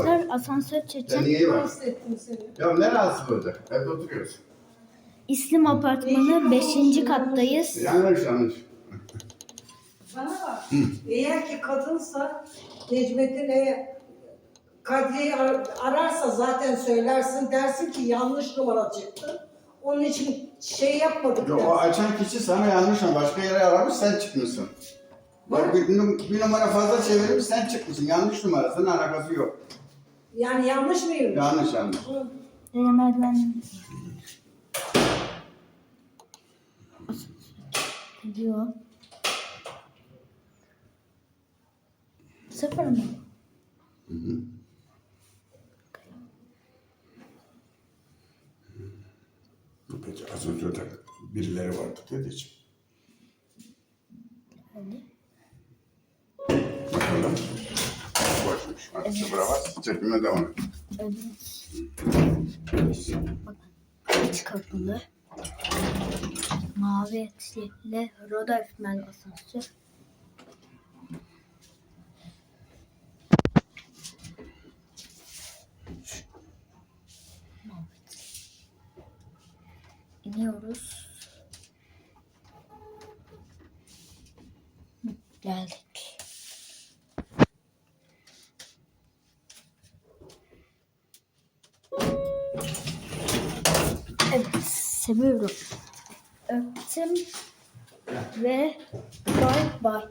Arkadaşlar asansör Sen çeken iyi bak. Seni. Ya ne rahatsız olacak? Evde oturuyoruz. İslim Apartmanı 5. kattayız. Yanlış yanlış. Bana bak. Eğer ki kadınsa Necmettin eğer ar- ararsa zaten söylersin. Dersin ki yanlış numara çıktı. Onun için şey yapmadık. Yo, o dersin. açan kişi sana yanlış ama başka yere aramış sen çıkmışsın. Bak bir, num- bir numara fazla çevirmiş sen çıkmışsın. Yanlış numarasının alakası yok. Yani yanlış mıyım? Yanlış yanlış. Hı. Ee, merdiven gidiyor. Sıfır mı? Peki asansörde birileri vardı dedeciğim. Öyle. Hadi sıfıra bas. Çekime devam et. Evet. Bakın. Kapılı. Mavi etli Rodolf Mel asansör. İniyoruz. Geldik. Seviyorum. Öptüm ve bay bay.